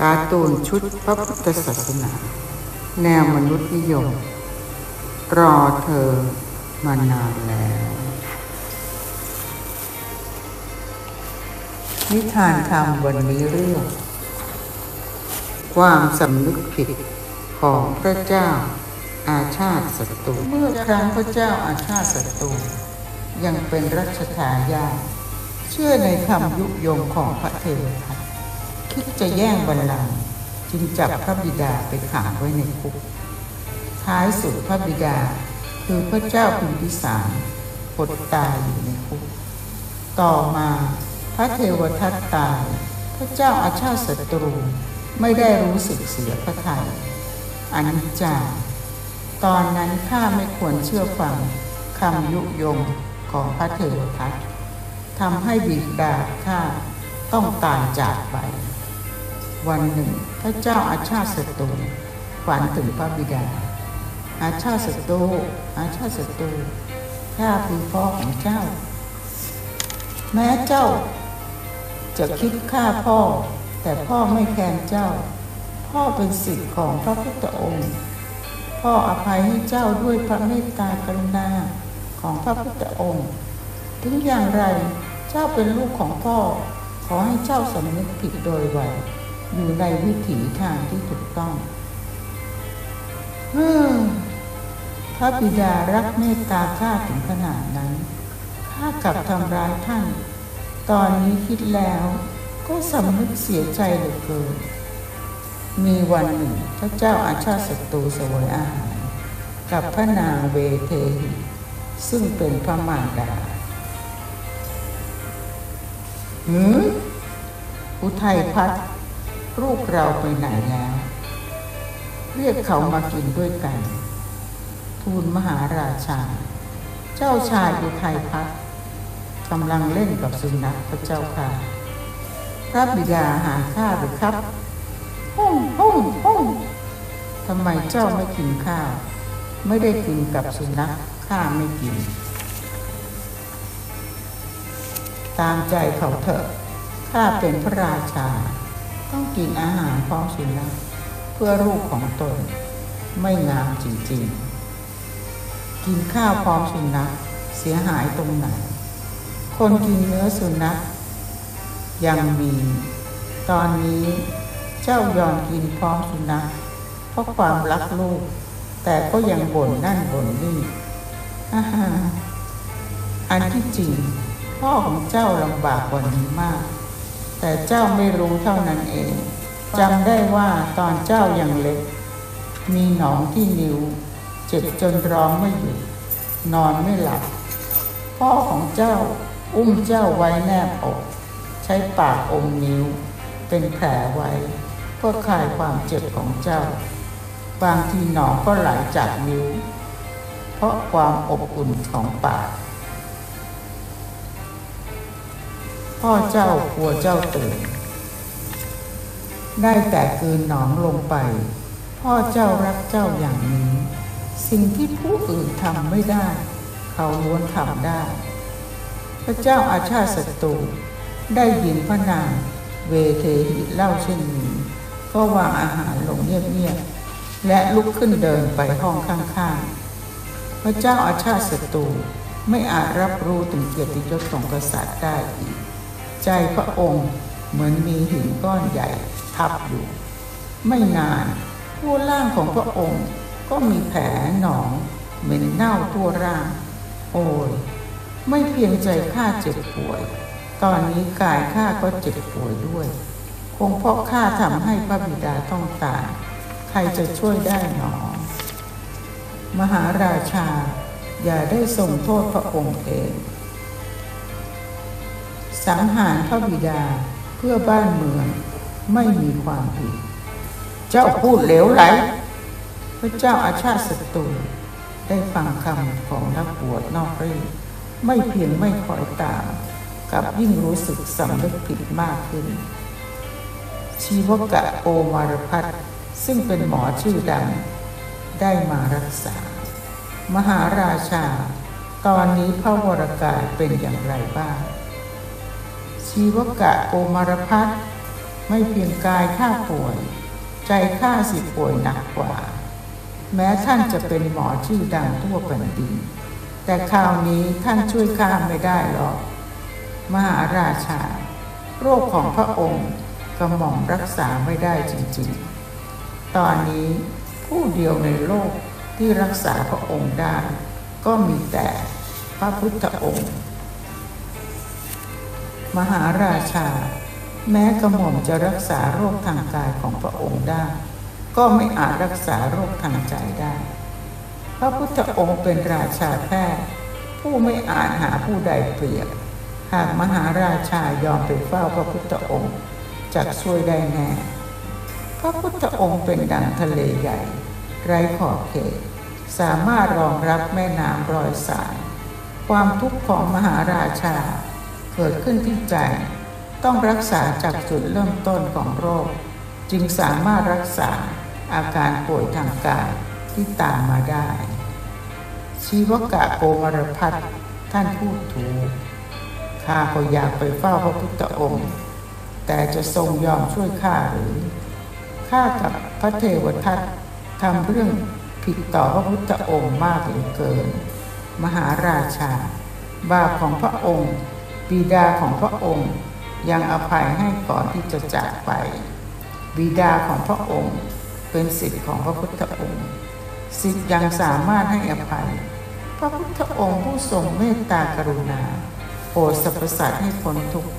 การ์ตูนชุดพระพุทธศาสนา แนวมนุษย์นิยม รอเธอมานานแล้ว นิทานธรรมวันนี้เรื่อง ความสำนึกผิดของพระเจ้าอาชาติศัตรูเมื่อครั้งพระเจ้าอาชาติศัตรูยังเป็นรัชทายาทเชื่อในคำยุยงของพระเทวทัต คิดจะแย่งบัลลังก์จึงจับพระบิดาไปขังไว้ในคุก ท้ายสุดพระบิดาคือพระเจ้าพิมพิสารอดตายอยู่ในคุก ต่อมาพระเทวทัตตาย พระเจ้าอาชาติศัตรูไม่ได้รู้สึกเสียพระทัยอนิจจาตอนนั้นข้าไม่ควรเชื่อฟังคำยุยงของพระเทวทัตทำให้บิดาข้าต้องตายจากไป วันหนึ่ง พระเจ้าอาชาติศัตรูฝันถึงพระบิดา อาชาติศัตรูอาชาติศัตรูข้าคือพ่อของเจ้า แม้เจ้า จะคิดฆ่าพ่อ แต่พ่อไม่แคร์เจ้า พ่อเป็นสิทธิ์ของพระพุทธองค์ พ่ออภัยให้เจ้าด้วยพระเมตตากรุณาของพระพุทธองค์ ถึงอย่างไรเจ้าเป็นลูกของพ่อ ขอให้เจ้าสำนึกผิดโดยไว อยู่ในวิถีทางที่ถูกต้องฮึมพระบิดารักเมตตาข้าถึงขนาดนั้นข้ากลับทำร้ายท่าน ตอนนี้คิดแล้วก็สำนึกเสียใจเหลือเกินมีวันหนึ่งพระเจ้าอาชาติศัตรูสวยอาหาร กับพระนางเวเทหิซึ่งเป็นพระมารดาหืมอุทัยพัฒน์ ลูกเราไปไหนแล้ว เรียกเขามากินด้วยกัน ทูลมหาราชา เจ้าชายอุทัยพัฒกำลังเล่นกับสุนัขพระเจ้าค่ะพระบิดาหาข้าหรือครับห้องห้องห้องทำไมเจ้าไม่กินข้าว ไม่ได้กินกับสุนัขข้าไม่กิน ตามใจเขาเถอะข้าเป็นพระราชา ต้องกินอาหารพร้อมสุนัขเพื่อลูกของตน ไม่งามจริงๆ กินข้าวพร้อมสุนัขเสียหายตรงไหน คนกินเนื้อสุนัขยังมี ตอนนี้เจ้ายอมกินพร้อมสุนัขเพราะความรักลูก แต่ก็ยังบ่นนั่นบ่นนี่อาฮาอันที่จริงพ่อของเจ้าลำบากกว่านี้มาก แต่เจ้าไม่รู้เท่านั้นเองจำได้ว่าตอนเจ้ายังเล็ก มีหนองที่นิ้ว เจ็บจนร้องไม่หยุดนอนไม่หลับ พ่อของเจ้าอุ้มเจ้าไว้แนบอก ใช้ปากอมนิ้ว เป็นแผลไว้เพื่อคลายความเจ็บของเจ้า บางทีหนองก็ไหลจากนิ้ว เพราะความอบอุ่นของปาก พ่อเจ้ากลัวเจ้าตื่น ได้แต่คืนหนองลงไป พ่อเจ้ารักเจ้าอย่างนี้ สิ่งที่ผู้อื่นทำไม่ได้ เขาล้วนทำได้ พระเจ้าอาชาติศัตรูได้ยินพระนางเวเทหิเล่าเช่นนี้ก็วางอาหารลงเงียบๆและลุกขึ้นเดินไปห้องข้างๆ พระเจ้าอาชาติศัตรูไม่อาจรับรู้ถึงเกียรติยศของกษัตริย์ได้อีก ใจพระองค์เหมือนมีหินก้อนใหญ่ทับอยู่ ไม่นานทั่วร่างของพระองค์ก็มีแผลหนองเหม็นเน่าทั่วร่าง โอ้ยไม่เพียงใจข้าเจ็บป่วย ตอนนี้กายข้าก็เจ็บป่วยด้วย คงเพราะข้าทำให้พระบิดาต้องตายใครจะช่วยได้หนอ มหาราชาอย่าได้ทรงโทษพระองค์เอง สังหารพระบิดาเพื่อบ้านเมืองไม่มีความผิด เจ้าพูดเหลวไหล พระเจ้าอาชาติศัตรูได้ฟังคำของนักบวชนอกรีไม่เพียงไม่คอยตามกับยิ่งรู้สึกสำนึกผิดมากขึ้น ชีวกะโอมารพัฒซึ่งเป็นหมอชื่อดัง ได้มารักษา มหาราชา ตอนนี้พระวรกายเป็นอย่างไรบ้าง ชีวกะโอมารพัฒน์ไม่เพียงกายข้าป่วย ใจข้าสิป่วยหนักกว่า แม้ท่านจะเป็นหมอชื่อดังทั่วแผ่นดิน แต่คราวนี้ท่านช่วยข้าไม่ได้หรอก มหาราชา โรคของพระองค์กระหม่อมรักษาไม่ได้จริงๆ ตอนนี้ผู้เดียวในโลกที่รักษาพระองค์ได้ ก็มีแต่พระพุทธองค์ มหาราชา แม้กระหม่อมจะรักษาโรคทางกายของพระองค์ได้ ก็ไม่อาจรักษาโรคทางใจได้ พระพุทธองค์เป็นราชาแพทย์ผู้ไม่อาจหาผู้ใดเปรียบ หากมหาราชายอมไปเฝ้าพระพุทธองค์จะช่วยได้แน่พระพุทธองค์เป็นดังทะเลใหญ่ ไร้ขอบเขต สามารถรองรับแม่น้ำรอยสาย ความทุกข์ของมหาราชา เกิดขึ้นที่ใจ ต้องรักษาจากจุดเริ่มต้นของโรค จึงสามารถรักษาอาการป่วยทางกายที่ตามมาได้ ชีวกะโกมารพัฒท่านพูดถูกข้าก็อยากไปเฝ้าพระพุทธองค์ แต่จะทรงยอมช่วยข้าหรือข้ากับพระเทวทัตทำเรื่องผิดต่อพระพุทธองค์มากเหลือเกิน มหาราชา บาปของพระองค์ บิดาของพระองค์ยังอภัยให้ก่อนที่จะจากไป บิดาของพระองค์เป็นสิทธิ์ของพระพุทธองค์สิทธิ์ยังสามารถให้อภัย พระพุทธองค์ผู้ทรงเมตตากรุณาโปรดสรรพสัตว์ให้พ้นทุกข์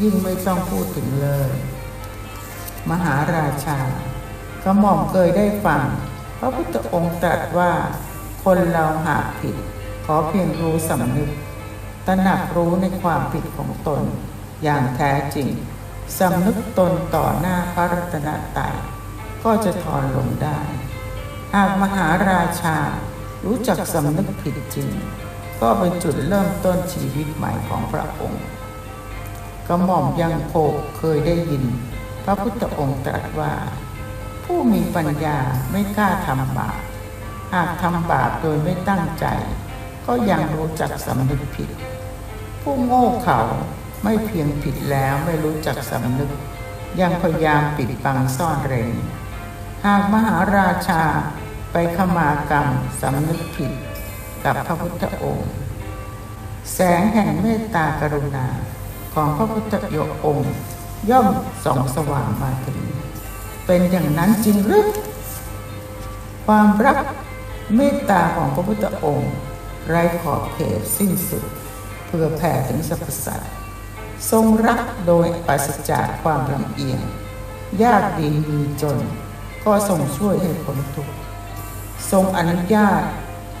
ยิ่งไม่ต้องพูดถึงเลย มหาราชากระหม่อมเคยได้ฟัง พระพุทธองค์ตรัสว่า คนเราหากผิด ขอเพียงรู้สำนึก ตระหนักรู้ในความผิดของตน อย่างแท้จริงสำนึกตนต่อหน้าพระรัตนตรัยก็จะถอนลงได้ หากมหาราชารู้จักสำนึกผิดจริง ก็เป็นจุดเริ่มต้นชีวิตใหม่ของพระองค์กระหม่อมยังโคเคยได้ยิน พระพุทธองค์ตรัสว่า ผู้มีปัญญาไม่กล้าทำบาปหากทำบาปโดยไม่ตั้งใจ ก็ยังรู้จักสำนึกผิด ผู้โง่เขาไม่เพียงผิดแล้วไม่รู้จักสำนึก ยังพยายามปิดบังซ่อนเร้นหากมหาราชาไปขมากรรมสำนึกผิดกับพระพุทธองค์ แสงแห่งเมตตากรุณาของพระพุทธโยองค์ ย่อมส่องสว่างมาถึง เป็นอย่างนั้นจริงหรือความรักเมตตาของพระพุทธองค์ ไร้ขอบเขตสิ้นสุด พื่อแผ่ถึงสรรพสัตว์ทรงรักโดยปราศจากความลำเอียง ยากดีมีจน ก็ทรงช่วยให้พ้นทุกข์ทรงอนุญาต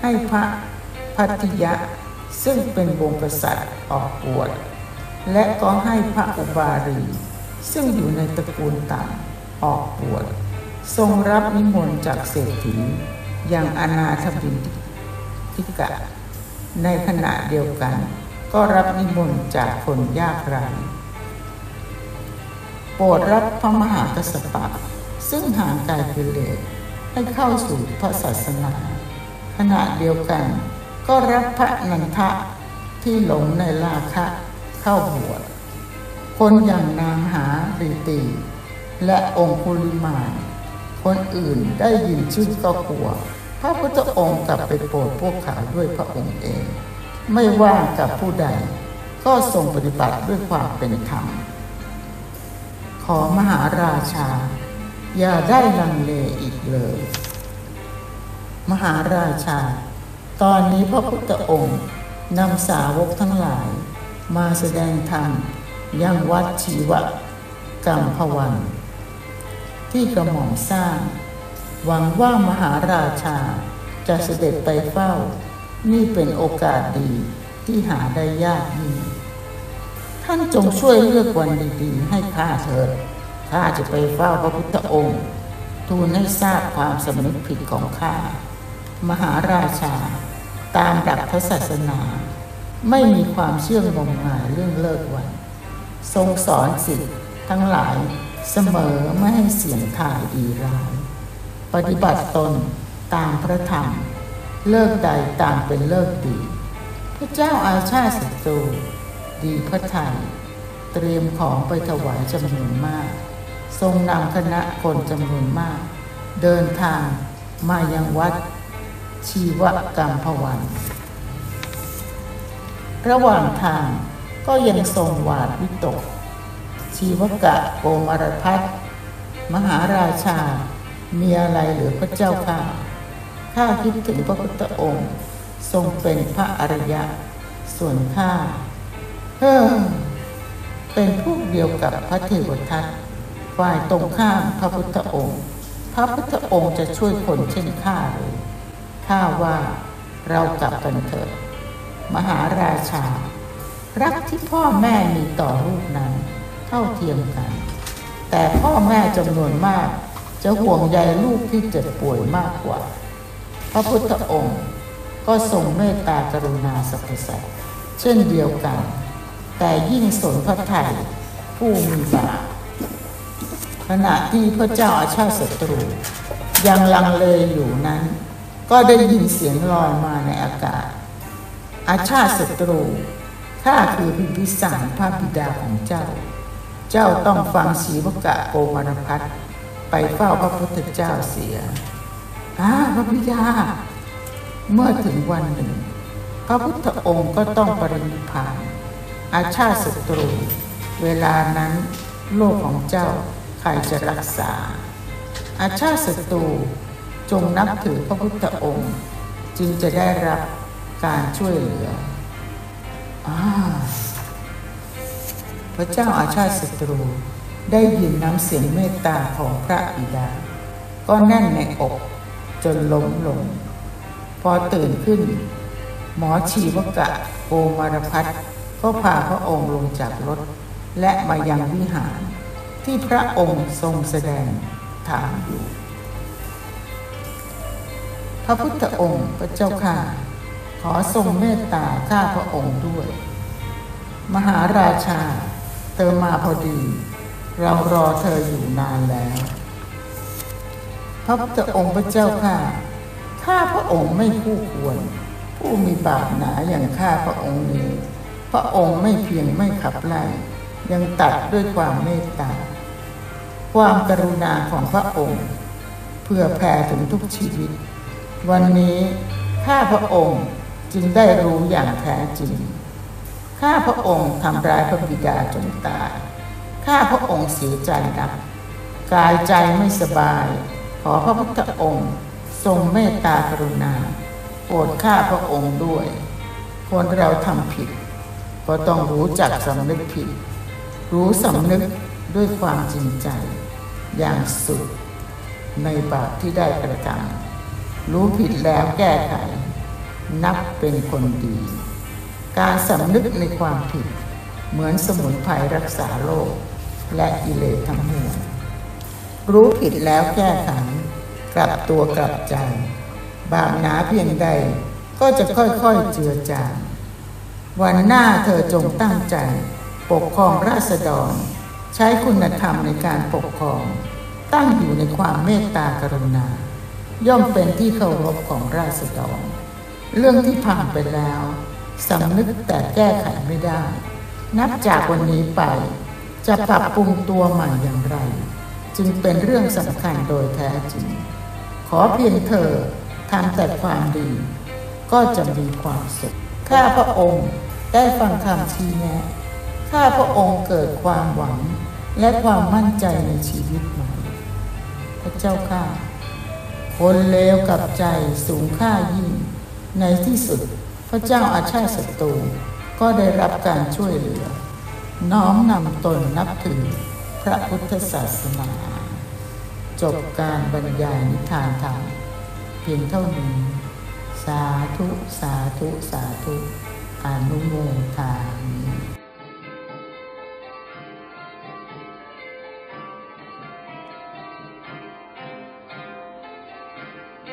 ให้พระพัทยะ ซึ่งเป็นวงกษัตริย์ออกบวชและก็ให้พระอุบารี ซึ่งอยู่ในตระกูลต่ำออกบวชทรงรับนิมนต์จากเศรษฐีอย่างอนาถบินทิกะ ในขณะเดียวกัน ก็รับนิมนต์จากคนยากไร้โปรดรับพระมหากษัตริย์ซึ่งห่างไกลกิเลสให้เข้าสู่พระศาสนา ขณะเดียวกัน ก็รับพระนันทะที่หลงในราคะเข้าบวชคนอย่างนางหารีตีและองคุลิมานคนอื่นได้ยินชื่อก็กลัว พระพุทธองค์กลับไปโปรดพวกเขาด้วยพระองค์เอง ไม่ว่ากับผู้ใด ก็ทรงปฏิบัติด้วยความเป็นธรรม ขอมหาราชา อย่าได้ลังเลอีกเลย มหาราชา ตอนนี้พระพุทธองค์นำสาวกทั้งหลาย มาแสดงธรรมยังวัดชีวกรรมพวัน ที่กระหม่อมสร้าง หวังว่ามหาราชาจะเสด็จไปเฝ้า นี่เป็นโอกาสดีที่หาได้ยากยิ่งท่านจงช่วยเลือกวันดีๆ ให้ข้าเถิดข้าจะไปเฝ้าพระพุทธองค์ทูลให้ทราบความสำนึกผิดของข้า มหาราชา ตามหลักพระศาสนา ไม่มีความเชื่องมงายเรื่องเลิกวัน ทรงสอนสิทธิ์ทั้งหลายเสมอไม่ให้เสียงทายดีร้าย ปฏิบัติตนตามพระธรรม เลิกใดต่ามเป็นเลิกดี พระเจ้าอาชาติศัตรูดีพระไทยเตรียมของไปถวายจำนวนมาก ทรงนำคณะคนจำนวนมาก เดินทางมายังวัดชีวกรรมพวัน ระหว่างทางก็ยังทรงหวาดวิตก ชีวกะโกมารพัฒมหาราชา มีอะไรเหรือพระเจ้าค่ะ ข้าคิดถึงพระพุทธองค์ ทรงเป็นพระอริยะ ส่วนข้าเฮ้อเป็นพวกเดียวกับพระเทวทัตฝ่ายตรงข้ามพระพุทธองค์ พระพุทธองค์จะช่วยคนเช่นข้าหรือข้าว่าเรากลับกันเถิดมหาราชา รักที่พ่อแม่มีต่อลูกนั้น เท่าเทียมกัน แต่พ่อแม่จำนวนมากจะห่วงใยลูกที่เจ็บป่วยมากกว่า พระพุทธองค์ ก็ทรงเมตตากรุณาสรรพสัตว์เช่นเดียวกัน แต่ยิ่งสนพระไทยผู้มีบาปขณะที่พระเจ้าอาชาติศัตรู ยังลังเลอยู่นั้น ก็ได้ยินเสียงลอยมาในอากาศ อาชาติศัตรูข้าคือพิมพิสารพระบิดาของเจ้า เจ้าต้องฟังศีวกะโกมารพัฒไปเฝ้าพระพุทธเจ้าเสีย อาพระบิดาเมื่อถึงวันหนึ่ง พระพุทธองค์ก็ต้องปรินิพพาน อาชาติศัตรู เวลานั้นโลกของเจ้าใครจะรักษา อาชาติศัตรูจงนับถือพระพุทธองค์ จึงจะได้รับการช่วยเหลืออาพระเจ้าอาชาติศัตรูได้ยินน้ำเสียงเมตตาของพระบิดา ก็แน่นในอก จนล้มลง พอตื่นขึ้น หมอชีวกะโกมารพัฒก็พาพระองค์ลงจากรถ และมายังวิหาร ที่พระองค์ทรงแสดงถามอยู่ พระพุทธองค์พระเจ้าค่ะ ขอทรงเมตตาข้าพระองค์ด้วย มหาราชา เธอมาพอดี เรารอเธออยู่นานแล้ว พระพุทธองค์พระเจ้าค่ะข้าพระองค์ไม่คู่ควร ผู้มีบาปหนาอย่างข้าพระองค์นี้พระองค์ไม่เพียงไม่ขับไล่ยังตัดด้วยความเมตตา ความกรุณาของพระองค์ เพื่อแผ่ถึงทุกชีวิต วันนี้ข้าพระองค์จึงได้รู้อย่างแท้จริง ข้าพระองค์ทำร้ายพระบิดาจนตาย ข้าพระองค์เสียใจนัก กายใจไม่สบาย อพระพุทธองค์ ทรงเมตตากรุณา โปรดข้าพระองค์ด้วย คนเราทำผิด ก็ต้องรู้จักสำนึกผิด รู้สำนึกด้วยความจริงใจ อย่างสุด ในบาปที่ได้กระทำรู้ผิดแล้วแก้ไข นับเป็นคนดี การสำนึกในความผิด เหมือนสมุนไพรรักษาโรคและกิเลสทั้งมวลรู้ผิดแล้วแก้ไข กลับตัวกลับใจ บาปหนาเพียงใดก็จะค่อยๆเจือจางวันหน้าเธอจงตั้งใจ ปกครองราษฎร ใช้คุณธรรมในการปกครอง ตั้งอยู่ในความเมตตากรุณา ย่อมเป็นที่เคารพของราษฎร เรื่องที่ผ่านไปแล้วสำนึกแต่แก้ไขไม่ได้ นับจากวันนี้ไป จะปรับปรุงตัวใหม่อย่างไร จึงเป็นเรื่องสำคัญโดยแท้จริง ขอเพียงเธอทำแต่ความดี ก็จะมีความสุข ข้าพระองค์ได้ฟังคำชี้แนะ ข้าพระองค์เกิดความหวังและความมั่นใจในชีวิตใหม่ พระเจ้าข้า คนเลวกับใจสูงค่ายิ่ง ในที่สุดพระเจ้าอาชาติศัตรูก็ได้รับการช่วยเหลือ น้อมนำตนนับถือพระพุทธศาสนา จบการบรรยายนิทานธรรมเพียงเท่านี้ สาธุ สาธุ สาธุ อนุโมทา